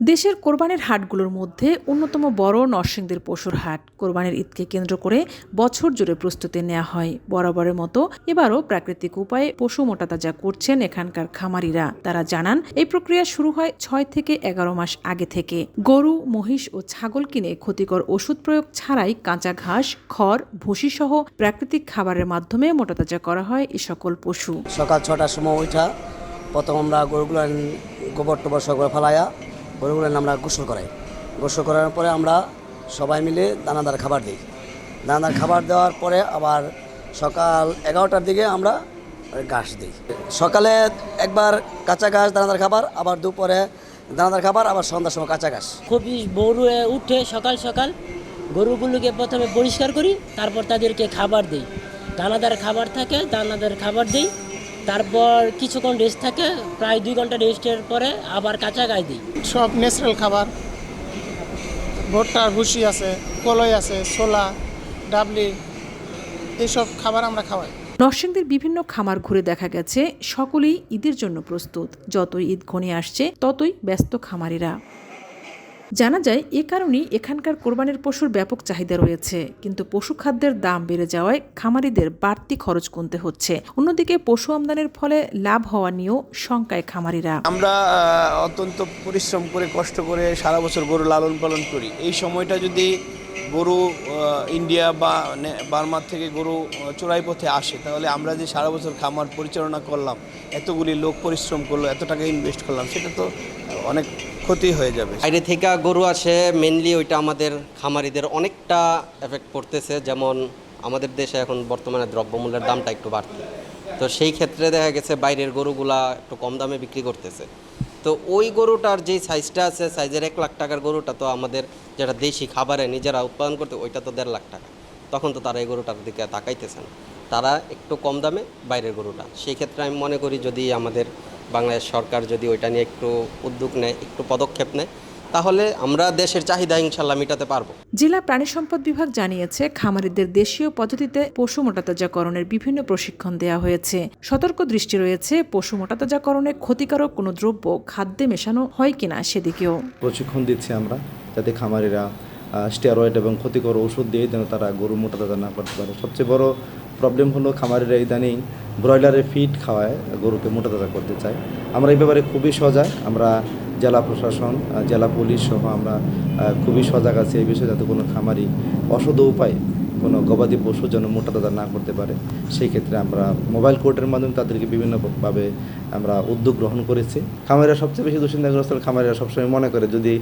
দেশের কোরবানির হাটগুলোর মধ্যে অন্যতম বড় নরসিংদীর পশুর হাট কোরবানির ঈদকে কেন্দ্র করে বছর জুড়ে প্রস্তুতি নেওয়া হয়। বরাবরের মতো এবারও প্রাকৃতিক উপায়ে পশু মোটাতাজা করছেন এখানকার খামারিরা। তারা জানান, এই প্রক্রিয়া শুরু হয় ছয় থেকে এগারো মাস আগে থেকে। গরু, মহিষ ও ছাগল কিনে ক্ষতিকর ওষুধ প্রয়োগ ছাড়াই কাঁচা ঘাস, খড় ভুসি সহ প্রাকৃতিক খাবারের মাধ্যমে মোটাতাজা করা হয় এ সকল পশু। সকাল ছটার সময় উঠা, প্রথম আমরা গরুগুলো গোবর টোবর সব করে ফেলাইয়া গরুগুলো আমরা গোসল করাই। গোসল করার পরে আমরা সবাই মিলে দানাদার খাবার দিই। দানাদার খাবার দেওয়ার পরে আবার সকাল এগারোটার দিকে আমরা ঘাস দিই। সকালে একবার কাঁচা ঘাস, দানাদার খাবার, আবার দুপুরে দানাদার খাবার, আবার সন্ধ্যার সময় কাঁচা ঘাস। খুবই হয়ে উঠে সকাল সকাল গরুগুলোকে প্রথমে পরিষ্কার করি, তারপর তাদেরকে খাবার দিই। দানাদার খাবার থাকে, দানাদার খাবার দিই। তারপর কিছুক্ষণ রেস্ট থাকে প্রায় দুই ঘণ্টা রেস্টের পরে আবার কাঁচা গায়ে দিই। সব ন্যাচারাল খাবার। ভুট্টার ভুসি আছে কলই আছে ছোলা ডাবলি এইসব খাবার আমরা খাওয়াই। নরসিংদীর বিভিন্ন খামার ঘুরে দেখা গেছে সকলেই ঈদের জন্য প্রস্তুত। যতই ঈদ ঘনিয়ে আসছে ততই ব্যস্ত খামারিরা। জানা যায়, এ কারণেই এখানকার কোরবানির পশুর ব্যাপক চাহিদা রয়েছে। কিন্তু পশু খাদ্যের দাম বেড়ে যাওয়ায় খামারিদের বাড়তি খরচ গুনতে হচ্ছে। অন্যদিকে পশু আমদানির ফলে লাভ হওয়া নিয়েও শঙ্কায় খামারিরা। আমরা অত্যন্ত পরিশ্রম করে, কষ্ট করে সারা বছর গরু লালন পালন করি। এই সময়টা যদি গরু ইন্ডিয়া বা বার্মার থেকে গরু চোরাই পথে আসে, তাহলে আমরা যে সারা বছর খামার পরিচালনা করলাম, এতগুলি লোক পরিশ্রম করল, এত টাকা ইনভেস্ট করলাম, সেটা তো অনেক ক্ষতি হয়ে যাবে। বাইরে থেকে গরু আসে মেনলি ওইটা আমাদের খামারিদের অনেকটা এফেক্ট পড়তেছে। যেমন আমাদের দেশে এখন বর্তমানে দ্রব্যমূল্যের দামটা একটু বাড়তে। তো সেই ক্ষেত্রে দেখা গেছে বাইরের গরুগুলা একটু কম দামে বিক্রি করতেছে। তো ওই গরুটার যেই সাইজটা আছে সাইজের এক লাখ টাকার গরুটা তো আমাদের যেটা দেশি খাবারে নিজেরা উৎপাদন করতে, ওইটা তো দেড় লাখ টাকা। তখন তো তারা এই গরুটার দিকে তাকাইতেছে না। তারা একটু কম দামে বাইরের গরুটা। সেই ক্ষেত্রে আমি মনে করি যদি আমাদের বাংলাদেশ সরকার যদি ওইটা নিয়ে একটু উদ্যোগ নেয় একটু পদক্ষেপ নেয় তাহলে আমরা দেশের চাহিদা ইনশাল্লাহ মেটাতে পারব। জেলা প্রাণী সম্পদ বিভাগ জানিয়েছে খামারিদের দেশীয় পদ্ধতিতে পশু মোটাতাজাকরণের বিভিন্ন প্রশিক্ষণ দেওয়া হয়েছে। সতর্ক দৃষ্টি রয়েছে পশু মোটাতাজাকরণে ক্ষতিকারক কোনো দ্রব্য খাদ্যে মেশানো হয় কিনা সেদিকেও। প্রশিক্ষণ দিচ্ছি আমরা যাতে খামারিরা স্টেরয়েড এবং ক্ষতিকর ওষুধ দিয়ে যেন তারা গরু মোটা তাজা না করতে পারে। সবচেয়ে বড় প্রবলেম হলো খামারিরা ইদানিং ব্রয়লারের ফিড খাওয়ায়, গরুকে মোটা তাজা করতে চায়। আমরা এই ব্যাপারে খুবই সজাগ, আমরা জেলা প্রশাসন জেলা পুলিশ সহ আমরা খুবই সজাগ আছি এই বিষয়ে যাতে কোনো খামারি অসদ উপায়ে কোনো গবাদি পশু যেন মোটা তাজা না করতে পারে। সেই ক্ষেত্রে আমরা মোবাইল কোর্টের মাধ্যমে তাদেরকে বিভিন্নভাবে আমরা উদ্যোগ গ্রহণ করেছি। খামারিরা সবচেয়ে বেশি দুশ্চিন্তাগ্রস্ত খামারিরা সবসময় মনে করে, যদি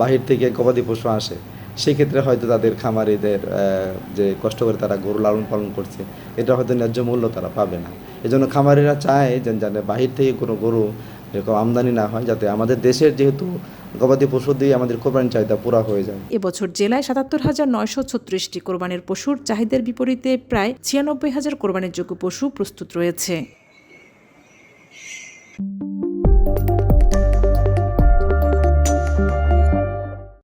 বাহির থেকে গবাদি পশু আসে সেই ক্ষেত্রে হয়তো তাদের খামারিদের যে কষ্ট করে তারা গরু লালন পালন করছে, এটা হয়তো ন্যায্য মূল্য তারা পাবে না। এজন্য খামারিরা চায় যে যাতে বাহির থেকে কোনো গরু এরকম আমদানি না হয়, যাতে আমাদের দেশের যেহেতু গবাদি পশু দিয়ে আমাদের কোরবানির চাহিদা পুরা হয়ে যায়। এবছর জেলায় সাতাত্তর হাজার নয়শো ছত্রিশটি কোরবানির পশুর চাহিদার বিপরীতে প্রায় ছিয়ানব্বই হাজার কোরবানির যোগ্য পশু প্রস্তুত রয়েছে।